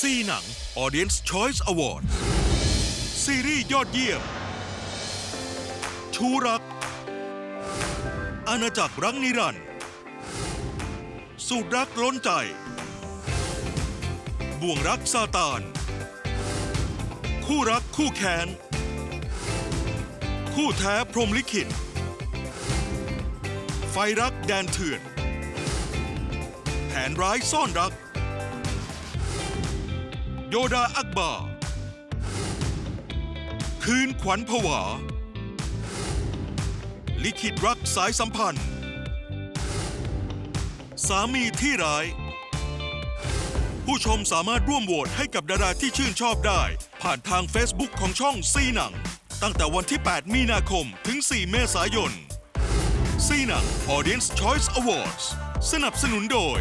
ซีหนัง Audience Choice Award ซีรีส์ยอดเยี่ยม ชูรัก อาณาจักรรักนิรันดร์สูตรรักล้นใจ บ่วงรักซาตาน คู่รักคู่แค้น คู่แท้พรมลิขิต ไฟรักแดนเถื่อน แผนร้ายซ่อนรัก โยดาอักบา คืนขวัญผวา ลิขิตรักสายสัมพันธ์ สามีที่ร้าย ผู้ชมสามารถร่วมโหวตให้กับดาราที่ชื่นชอบได้ ผ่านทาง Facebook ของช่องซีหนัง ตั้งแต่วันที่ 8 มีนาคมถึง 4 เมษายนซีหนัง Audience Choice Awards สนับสนุนโดย